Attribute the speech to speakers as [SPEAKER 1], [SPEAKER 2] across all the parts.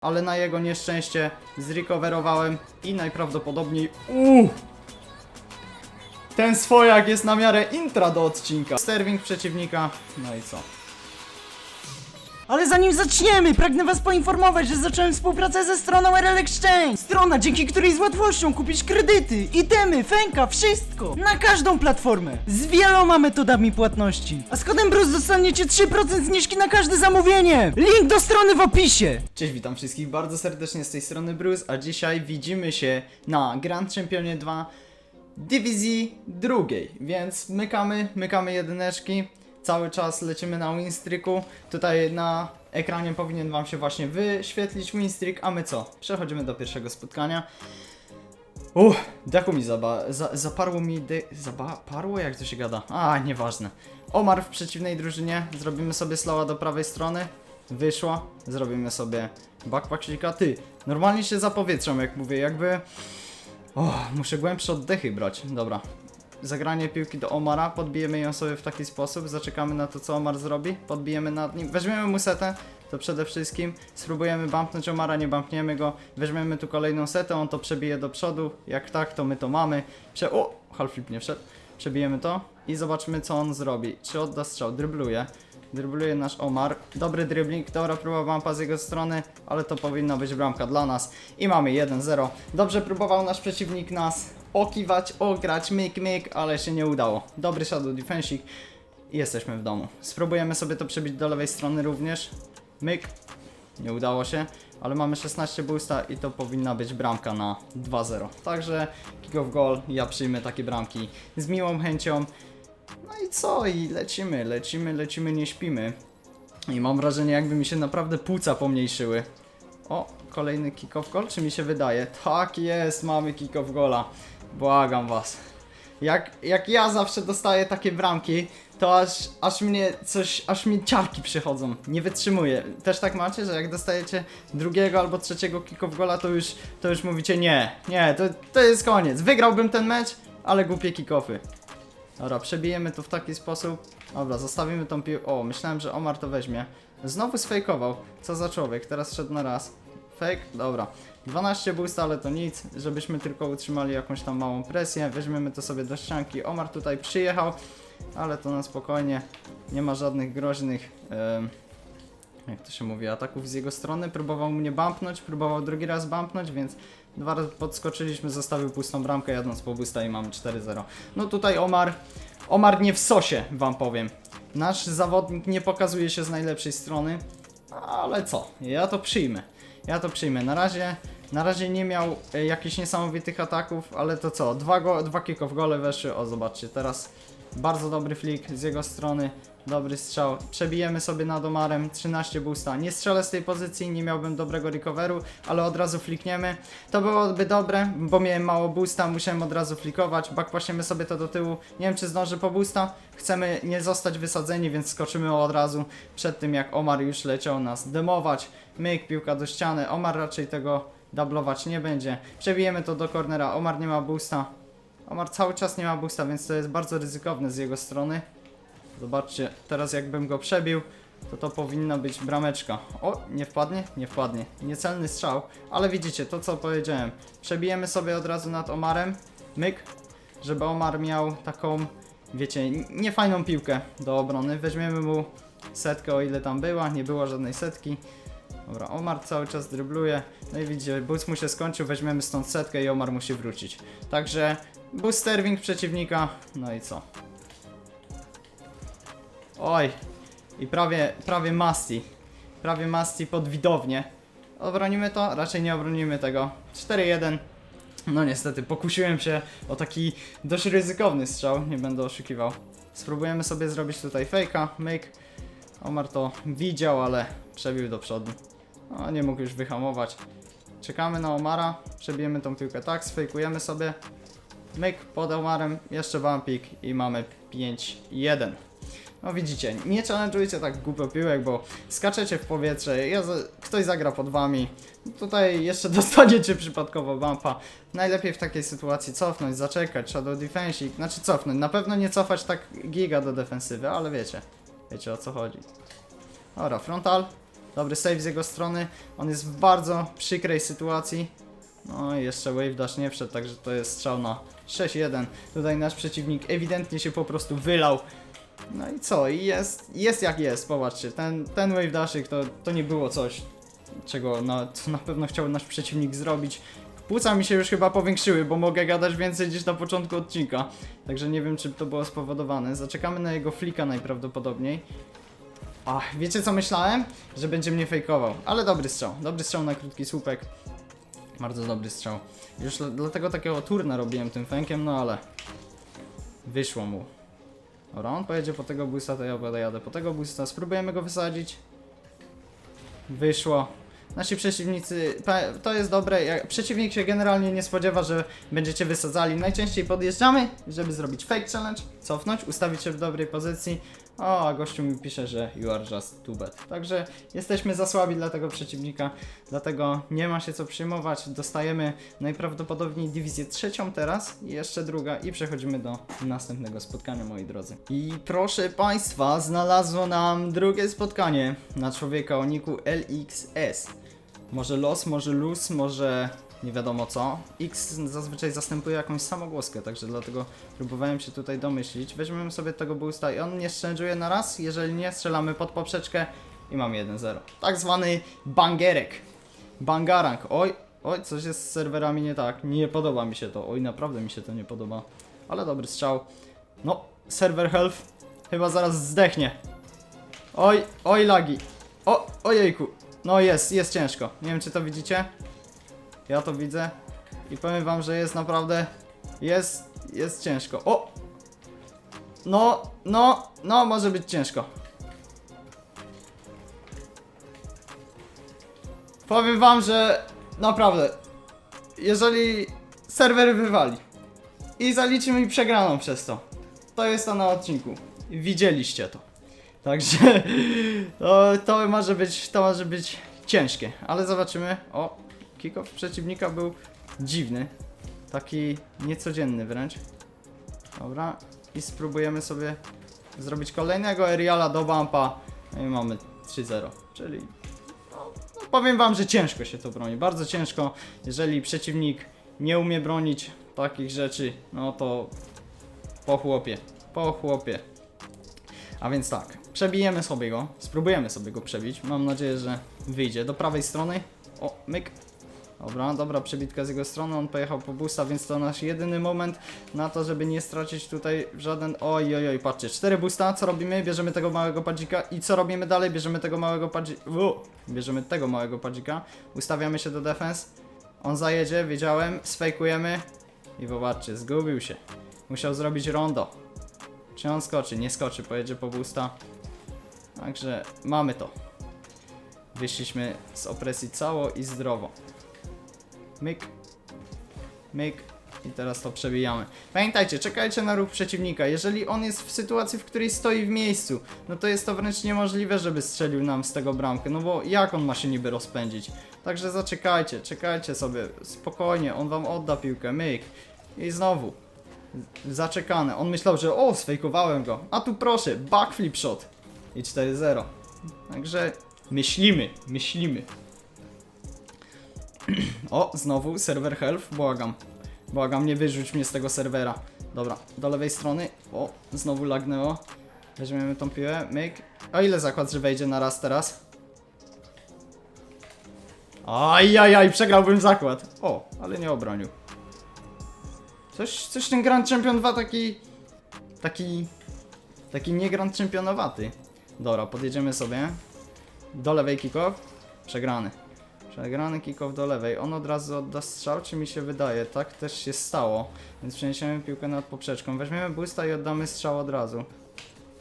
[SPEAKER 1] ale na jego nieszczęście zrecoverowałem i najprawdopodobniej uuu, ten swojak jest na miarę intra do odcinka. Sterwing przeciwnika, no i co?
[SPEAKER 2] Ale zanim zaczniemy, pragnę was poinformować, że zacząłem współpracę ze stroną RL Exchange. Strona, dzięki której z łatwością kupisz kredyty, itemy, fęka, wszystko. Na każdą platformę. Z wieloma metodami płatności. A z kodem BRUS dostaniecie 3% zniżki na każde zamówienie. Link do strony w opisie.
[SPEAKER 1] Cześć, witam wszystkich bardzo serdecznie z tej strony Bruce, a dzisiaj widzimy się na Grand Championie 2 dywizji drugiej, więc mykamy, mykamy jedyneczki, cały czas lecimy na winstreaku, tutaj na ekranie powinien wam się właśnie wyświetlić winstreak, a my co? Przechodzimy do pierwszego spotkania. Uff, dachu mi zaba, za, zaparło mi de, zaparło? Jak to się gada? A, nieważne. Omar w przeciwnej drużynie, zrobimy sobie slowa do prawej strony, wyszła, zrobimy sobie backpacklika. Ty, normalnie się zapowietrzam, jak mówię, jakby... O, muszę głębsze oddechy brać, dobra. Zagranie piłki do Omara, podbijemy ją sobie w taki sposób, zaczekamy na to, co Omar zrobi, podbijemy nad nim, weźmiemy mu setę, to przede wszystkim spróbujemy bumpnąć Omara, nie bumpniemy go, weźmiemy tu kolejną setę, on to przebije do przodu, jak tak, to my to mamy. Prze o, halflip nie wszedł. Przebijemy to i zobaczymy, co on zrobi. Czy odda strzał, drybluje. Drybluje nasz Omar. Dobry dribbling, dobra próba bumpa z jego strony, ale to powinna być bramka dla nas. I mamy 1-0. Dobrze próbował nasz przeciwnik nas okiwać, ograć, myk, myk, ale się nie udało. Dobry shadow defensik i jesteśmy w domu. Spróbujemy sobie to przebić do lewej strony również. Myk, nie udało się, ale mamy 16 boosta i to powinna być bramka na 2-0. Także kick off goal, ja przyjmę takie bramki z miłą chęcią. No i co? I lecimy, lecimy, lecimy, nie śpimy. I mam wrażenie, jakby mi się naprawdę płuca pomniejszyły. O, kolejny kick off goal, czy mi się wydaje? Tak jest, mamy kick off goala. Błagam was. Jak, jak ja zawsze dostaję takie bramki, to aż, aż mnie coś, aż mi ciarki przychodzą. Nie wytrzymuję. Też tak macie, że jak dostajecie drugiego albo trzeciego kick off goala, to już, to już mówicie nie, nie, to, to jest koniec. Wygrałbym ten mecz, ale głupie kick-offy. Dobra, przebijemy to w taki sposób. Dobra, zostawimy tą piłkę. O, myślałem, że Omar to weźmie. Znowu sfejkował. Co za człowiek, teraz szedł na raz. Fake? Dobra. 12 boost, ale to nic, żebyśmy tylko utrzymali jakąś tam małą presję. Weźmiemy to sobie do ścianki. Omar tutaj przyjechał, ale to na spokojnie. Nie ma żadnych groźnych, em, jak to się mówi, ataków z jego strony. Próbował mnie bumpnąć, próbował drugi raz bumpnąć, więc dwa razy podskoczyliśmy, zostawił pustą bramkę jadąc po boosta i mamy 4-0. No tutaj Omar, Omar nie w sosie, wam powiem. Nasz zawodnik nie pokazuje się z najlepszej strony, ale co, ja to przyjmę. Ja to przyjmę. Na razie, na razie nie miał e, jakichś niesamowitych ataków, ale to co, dwa, go, dwa kick-off gole weszły, o zobaczcie, teraz bardzo dobry flick z jego strony, dobry strzał, przebijemy sobie nad Omarem, 13 boosta, nie strzelę z tej pozycji, nie miałbym dobrego recoveru, ale od razu flikniemy, to byłoby dobre, bo miałem mało boosta, musiałem od razu flikować, backpasiemy sobie to do tyłu, nie wiem czy zdąży po boosta, chcemy nie zostać wysadzeni, więc skoczymy od razu przed tym jak Omar już leciał nas demować, myk, piłka do ściany, Omar raczej tego dublować nie będzie, przebijemy to do cornera, Omar nie ma boosta, Omar cały czas nie ma boosta, więc to jest bardzo ryzykowne z jego strony. Zobaczcie, teraz jakbym go przebił, to to powinna być brameczka. O, nie wpadnie? Nie wpadnie. Niecelny strzał, ale widzicie, to co powiedziałem. Przebijemy sobie od razu nad Omarem. Myk, żeby Omar miał taką, wiecie, niefajną piłkę do obrony. Weźmiemy mu setkę, o ile tam była. Nie było żadnej setki. Dobra, Omar cały czas drybluje. No i widzicie, boost mu się skończył, weźmiemy stąd setkę i Omar musi wrócić. Także boosterwing przeciwnika, no i co? Oj, i prawie, prawie Masti. Prawie Masti pod widownię. Obronimy to? Raczej nie obronimy tego. 4-1. No niestety, pokusiłem się o taki dość ryzykowny strzał, nie będę oszukiwał. Spróbujemy sobie zrobić tutaj fejka, myk. Omar to widział, ale przebił do przodu. O, nie mógł już wyhamować. Czekamy na Omara, przebijemy tą piłkę tak, sfejkujemy sobie. Myk pod Omarem, jeszcze bumpik i mamy 5-1. No widzicie, nie challenge'ujcie tak głupio piłek, bo skaczecie w powietrze, ja ktoś zagra pod wami, tutaj jeszcze dostaniecie przypadkowo bumpa. Najlepiej w takiej sytuacji cofnąć, zaczekać, shadow defensik, znaczy cofnąć, na pewno nie cofać tak giga do defensywy, ale wiecie, wiecie o co chodzi. Dobra, frontal, Dobry save z jego strony. On jest w bardzo przykrej sytuacji. No i jeszcze Wave Dash nie wszedł, także to jest strzał na 6-1. Tutaj nasz przeciwnik ewidentnie się po prostu wylał. No i co? I jest, jest jak jest, popatrzcie. Ten, ten Wave Dashyk to, to nie było coś, czego na, co na pewno chciał nasz przeciwnik zrobić. Płuca mi się już chyba powiększyły, bo mogę gadać więcej niż na początku odcinka. Także nie wiem, czy to było spowodowane. Zaczekamy na jego flika najprawdopodobniej. Ach, wiecie co myślałem? Że będzie mnie fejkował. Ale dobry strzał. Dobry strzał na krótki słupek. Bardzo dobry strzał. Już dla- dlatego takiego turna robiłem tym fękiem, no ale wyszło mu. Dobra, on pojedzie po tego boosta, to ja pojadę po tego boosta. Spróbujemy go wysadzić. Wyszło. Nasi przeciwnicy, to jest dobre, jak przeciwnik się generalnie nie spodziewa, że będziecie wysadzali. Najczęściej podjeżdżamy, żeby zrobić fake challenge, cofnąć, ustawić się w dobrej pozycji. O, a gościu mi pisze, że you are just too bad. Także jesteśmy za słabi dla tego przeciwnika, dlatego nie ma się co przyjmować. Dostajemy najprawdopodobniej dywizję trzecią teraz i jeszcze druga i przechodzimy do następnego spotkania, moi drodzy. I proszę Państwa, znalazło nam drugie spotkanie na człowieka o niku LXS. Może los, może luz, może nie wiadomo co. X zazwyczaj zastępuje jakąś samogłoskę, także dlatego próbowałem się tutaj domyślić. Weźmiemy sobie tego boosta i on nie szczędzuje na raz, jeżeli nie, strzelamy pod poprzeczkę i mamy 1-0. Tak zwany bangerek. Bangarang. Oj, oj, coś jest z serwerami nie tak. Nie podoba mi się to. Oj, naprawdę mi się to nie podoba. Ale dobry strzał. No, server health chyba zaraz zdechnie. Oj, oj lagi. O, ojejku. No jest, jest ciężko. Nie wiem czy to widzicie. Ja to widzę. I powiem wam, że jest naprawdę... Jest, jest ciężko. O! No, no, no, może być ciężko. Powiem wam, że naprawdę, jeżeli serwer wywali i zaliczy mi przegraną przez to, to jest to na odcinku. Widzieliście to. Także to, to może być, to może być ciężkie, ale zobaczymy. O, kick-off przeciwnika był dziwny, taki niecodzienny wręcz. Dobra, i spróbujemy sobie zrobić kolejnego aeriala do bumpa. No i mamy 3-0, czyli no, powiem wam, że ciężko się to broni, bardzo ciężko. Jeżeli przeciwnik nie umie bronić takich rzeczy, no to po chłopie, po chłopie. A więc tak, przebijemy sobie go, spróbujemy sobie go przebić. Mam nadzieję, że wyjdzie do prawej strony. O, myk. Dobra, dobra przebitka z jego strony, on pojechał po busta, więc to nasz jedyny moment na to, żeby nie stracić tutaj żaden... Oj, oj, oj, patrzcie, cztery busta, co robimy? Bierzemy tego małego padzika i co robimy dalej? Bierzemy tego małego padzika... Bierzemy tego małego padzika, ustawiamy się do defense, on zajedzie, wiedziałem, sfejkujemy i zobaczcie, zgubił się. Musiał zrobić rondo. Czy on skoczy? Nie skoczy, pojedzie po busta. Także mamy to. Wyszliśmy z opresji cało i zdrowo. Myk. Myk. I teraz to przebijamy. Pamiętajcie, czekajcie na ruch przeciwnika. Jeżeli on jest w sytuacji, w której stoi w miejscu, no to jest to wręcz niemożliwe, żeby strzelił nam z tego bramkę. No bo jak on ma się niby rozpędzić? Także zaczekajcie, czekajcie sobie. Spokojnie, on wam odda piłkę. Myk. I znowu. Zaczekane. On myślał, że o, sfejkowałem go. A tu proszę, backflip shot. I 4-0. Także myślimy, myślimy. O, znowu serwer health, błagam. Błagam, nie wyrzuć mnie z tego serwera. Dobra, do lewej strony. O, znowu lagnęło. Weźmiemy tą piłę, myk. A ile zakład, że wejdzie na raz teraz? Ajajaj, przegrałbym zakład. O, ale nie obronił. Coś, coś ten Grand Champion 2 taki... Taki... Taki nie Grand Championowaty. Dobra, podjedziemy sobie. Do lewej kickoff. Przegrany. Przegrany kickoff do lewej. On od razu odda strzał, czy mi się wydaje? Tak też się stało. Więc przeniesiemy piłkę nad poprzeczką. Weźmiemy boosta i oddamy strzał od razu.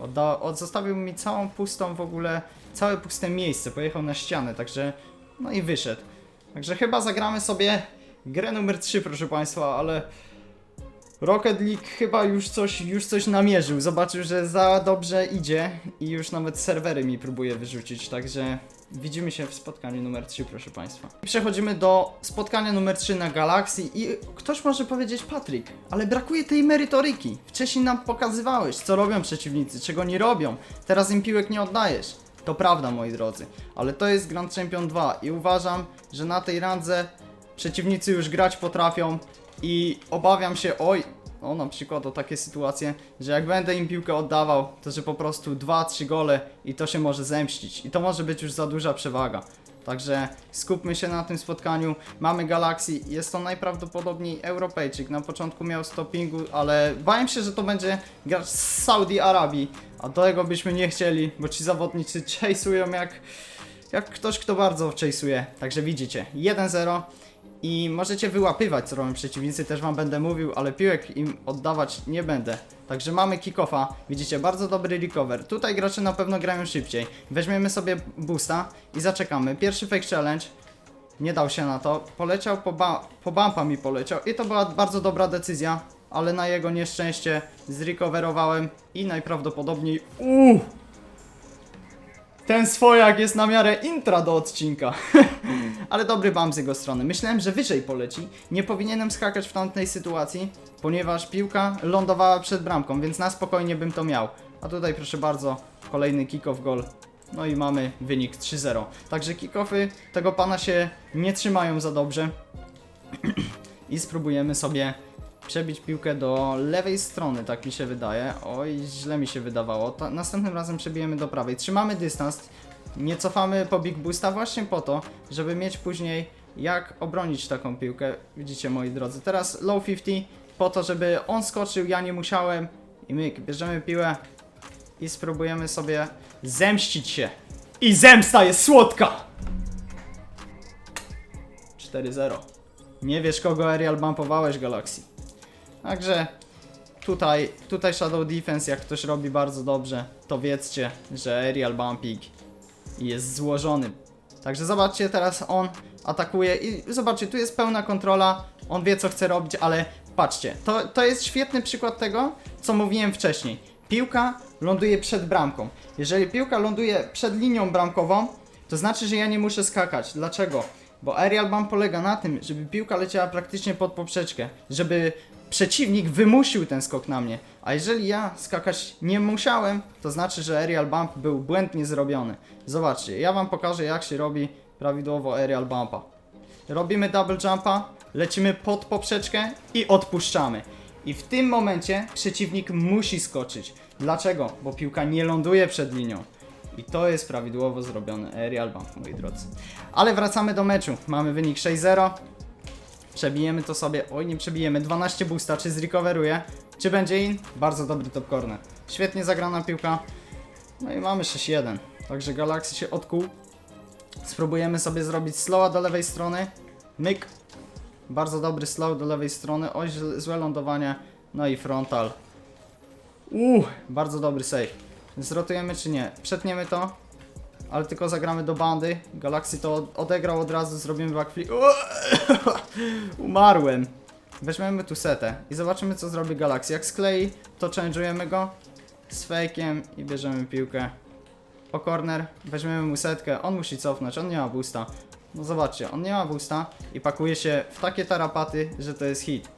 [SPEAKER 1] Odda, od, zostawił mi całą pustą w ogóle, całe puste miejsce. Pojechał na ścianę, także... No i wyszedł. Także chyba zagramy sobie grę numer 3, proszę Państwa, ale... Rocket League chyba już coś, już coś namierzył. Zobaczył, że za dobrze idzie i już nawet serwery mi próbuje wyrzucić, także widzimy się w spotkaniu numer 3, proszę Państwa. Przechodzimy do spotkania numer 3 na Galaxy i ktoś może powiedzieć Patryk, ale brakuje tej merytoryki. Wcześniej nam pokazywałeś, co robią przeciwnicy, czego nie robią. Teraz im piłek nie oddajesz. To prawda, moi drodzy, ale to jest Grand Champion 2 i uważam, że na tej randze przeciwnicy już grać potrafią i obawiam się, oj, o na przykład o takie sytuacje, że jak będę im piłkę oddawał, to że po prostu 2-3 gole i to się może zemścić i to może być już za duża przewaga. Także skupmy się na tym spotkaniu. Mamy Galaxy, jest to najprawdopodobniej Europejczyk. Na początku miał stoppingu, ale bałem się, że to będzie gracz z Saudi Arabii, a tego byśmy nie chcieli, bo ci zawodnicy chase'ują jak, jak ktoś, kto bardzo chase'uje. Także widzicie, 1-0 i możecie wyłapywać, co robią przeciwnicy, też wam będę mówił, ale piłek im oddawać nie będę. Także mamy kickoffa, widzicie, bardzo dobry recover. Tutaj gracze na pewno grają szybciej. Weźmiemy sobie boosta i zaczekamy. Pierwszy fake challenge, nie dał się na to. Poleciał po, po bumpa mi poleciał i to była bardzo dobra decyzja, ale na jego nieszczęście zrecoverowałem i najprawdopodobniej uuu, ten swojak jest na miarę intra do odcinka. Ale dobry bump z jego strony. Myślałem, że wyżej poleci. Nie powinienem skakać w tamtej sytuacji, ponieważ piłka lądowała przed bramką, więc na spokojnie bym to miał. A tutaj proszę bardzo, kolejny kick-off goal. No i mamy wynik 3-0. Także kick-offy tego pana się nie trzymają za dobrze. I spróbujemy sobie przebić piłkę do lewej strony, tak mi się wydaje. Oj, źle mi się wydawało. Ta, następnym razem przebijemy do prawej. Trzymamy dystans, nie cofamy po Big Boosta właśnie po to, żeby mieć później jak obronić taką piłkę. Widzicie moi drodzy. Teraz low 50 po to, żeby on skoczył, ja nie musiałem. I myk, bierzemy piłę i spróbujemy sobie zemścić się. I zemsta jest słodka! 4-0. Nie wiesz kogo aerial bumpowałeś Galaxy. Także tutaj, tutaj Shadow Defense jak ktoś robi bardzo dobrze, to wiedzcie, że aerial bumping jest złożony. Także zobaczcie, teraz on atakuje i zobaczcie, tu jest pełna kontrola, on wie co chce robić, ale patrzcie, to, to jest świetny przykład tego, co mówiłem wcześniej. Piłka ląduje przed bramką. Jeżeli piłka ląduje przed linią bramkową, to znaczy, że ja nie muszę skakać. Dlaczego? Bo aerial bump polega na tym, żeby piłka leciała praktycznie pod poprzeczkę, żeby przeciwnik wymusił ten skok na mnie. A jeżeli ja skakać nie musiałem, to znaczy, że aerial bump był błędnie zrobiony. Zobaczcie, ja wam pokażę jak się robi prawidłowo aerial bumpa. Robimy double jumpa, lecimy pod poprzeczkę i odpuszczamy. I w tym momencie przeciwnik musi skoczyć. Dlaczego? Bo piłka nie ląduje przed linią. I to jest prawidłowo zrobiony aerial bump, moi drodzy. Ale wracamy do meczu. Mamy wynik 6-0. Przebijemy to sobie. Oj, nie przebijemy. 12 boosta. Czy zrecoveruje? Czy będzie in? Bardzo dobry top corner. Świetnie zagrana piłka. No i mamy 6-1. Także Galaxy się odkuł. Spróbujemy sobie zrobić slowa do lewej strony. Myk. Bardzo dobry slow do lewej strony. Oj, złe lądowanie. No i frontal. Uuu, bardzo dobry save. Zrotujemy czy nie? Przetniemy to. Ale tylko zagramy do bandy. Galaxy to od- odegrał od razu, zrobimy backflip. Umarłem. Weźmiemy tu setę i zobaczymy co zrobi Galaxy. Jak sklei, to change'ujemy go z fake'iem i bierzemy piłkę o corner, weźmiemy mu setkę, on musi cofnąć, on nie ma boosta. No zobaczcie, on nie ma boosta i pakuje się w takie tarapaty, że to jest hit.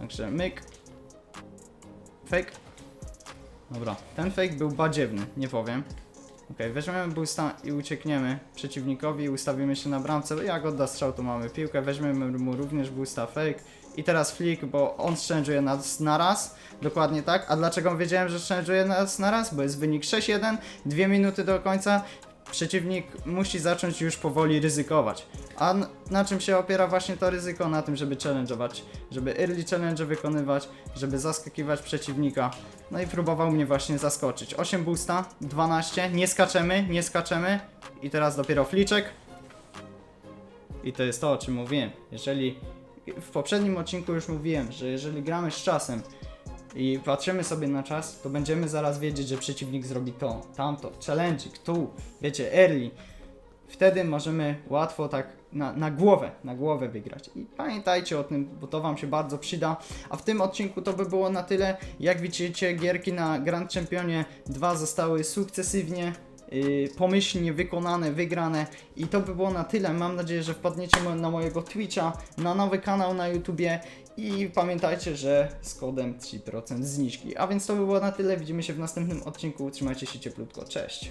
[SPEAKER 1] Także myk. Fake. Dobra, ten fake był badziewny, nie powiem. Okej, weźmiemy boosta i uciekniemy przeciwnikowi, ustawimy się na bramce. Jak odda strzał, to mamy piłkę. Weźmiemy mu również boosta fake. I teraz flick, bo on szczędzuje nas na raz. Dokładnie tak. A dlaczego wiedziałem, że szczędzuje nas na raz? Bo jest wynik 6-1, dwie minuty do końca. Przeciwnik musi zacząć już powoli ryzykować. A na czym się opiera właśnie to ryzyko? Na tym, żeby challenge'ować, żeby early challenge wykonywać, żeby zaskakiwać przeciwnika. No i próbował mnie właśnie zaskoczyć. 8 boosta, 12, nie skaczemy, nie skaczemy. I teraz dopiero fliczek. I to jest to, o czym mówiłem. Jeżeli w poprzednim odcinku już mówiłem, że jeżeli gramy z czasem i patrzymy sobie na czas, to będziemy zaraz wiedzieć, że przeciwnik zrobi to, tamto, challenge, tu, wiecie, early. Wtedy możemy łatwo tak na, na głowę, na głowę wygrać. I pamiętajcie o tym, bo to Wam się bardzo przyda. A w tym odcinku to by było na tyle. Jak widzicie, gierki na Grand Championie 2 zostały sukcesywnie pomyślnie wykonane, wygrane i to by było na tyle. Mam nadzieję, że wpadniecie na mojego Twitcha, na nowy kanał na YouTubie i pamiętajcie, że z kodem 3% zniżki. A więc to by było na tyle. Widzimy się w następnym odcinku. Trzymajcie się cieplutko. Cześć.